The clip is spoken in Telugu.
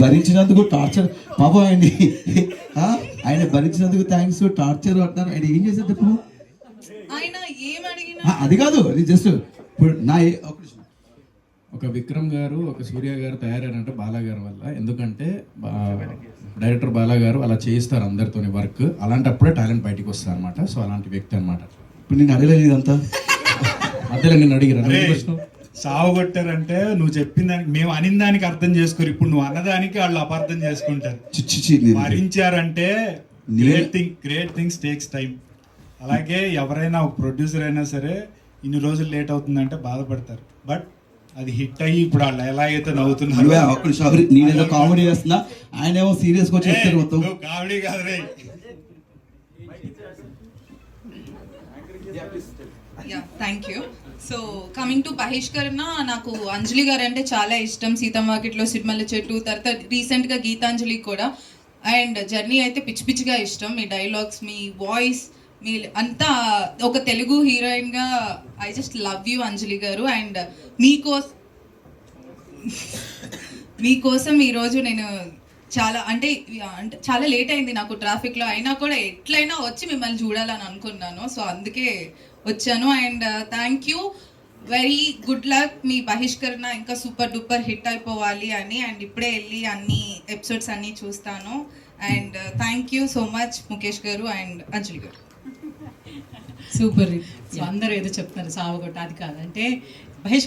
భరించినందుకు టార్చర్. పాపం ఆయన ఆయన భరించినందుకు థ్యాంక్స్ టార్చర్ అంటున్నారు. ఆయన ఏం చేశారు చెప్పు? ఆయన ఏం అడిగినా ఆ, అది కాదు అది జస్ట్ ఇప్పుడు నా ఒక విక్రమ్ గారు ఒక సూర్య గారు తయారయ్యారంటే బాలా గారి వల్ల. ఎందుకంటే డైరెక్టర్ బాలా గారు అలా చేయిస్తారు అందరితోని వర్క్. అలాంటప్పుడే టాలెంట్ బయటికి వస్తారు అనమాట సో అలాంటి వ్యక్తి అనమాట ఇప్పుడు నేను అడగలేదు ఇదంతా మధ్యలో నేను అడిగిరా? అరే, సావు కొట్టారంటే నువ్వు చెప్పిన దానికి మేము అనిన దానికి అర్థం చేసుకోరు. ఇప్పుడు నువ్వు అన్నదానికి వాళ్ళు అపార్థం చేసుకుంటారు. భరించారంటే great thing great things takes time అలాగే ఎవరైనా ఒక ప్రొడ్యూసర్ అయినా సరే ఇన్ని రోజులు లేట్ అవుతుందంటే బాధపడతారు. బట్ అది హిట్ అయ్యి ఇప్పుడు వాళ్ళు ఎలాగైతే నవ్వుతున్నారు నువ్వే ఒక్క నిమిషం ఆగు. నేనేదో కామెడీ చేస్తున్నా. ఆయన ఏమో సీరియస్గా చెప్తారు మొత్తం. నువ్వు కామెడీ కాదు రే thank you so coming to Bahishkarana నాకు అంజలి గారు అంటే చాలా ఇష్టం. సీతమ్మాకిట్లో సిరిమల్ల చెట్టు తర్వాత రీసెంట్గా గీతాంజలి కూడా. అండ్ జర్నీ అయితే పిచ్చి పిచ్చిగా ఇష్టం. మీ డైలాగ్స్ మీ వాయిస్ మీ అంతా ఒక తెలుగు హీరోయిన్గా I just love you Anjali garu. And మీకోసం మీకోసం ఈరోజు నేను చాలా అంటే అంటే చాలా లేట్ అయింది నాకు ట్రాఫిక్లో అయినా కూడా ఎట్లయినా వచ్చి మిమ్మల్ని చూడాలని అనుకున్నాను. సో అందుకే వచ్చాను. And thank you very good luck మీ బహిష్కరణ ఇంకా సూపర్ డూపర్ హిట్ అయిపోవాలి అని. అండ్ ఇప్పుడే వెళ్ళి అన్ని ఎపిసోడ్స్ అన్ని చూస్తాను. And thank you so much Mukesh గారు అండ్ అంజలి గారు. సూపర్ సో అందరూ ఏదో చెప్తారు సావగొట్ట అది కాదు. అంటే బహిష్కరణ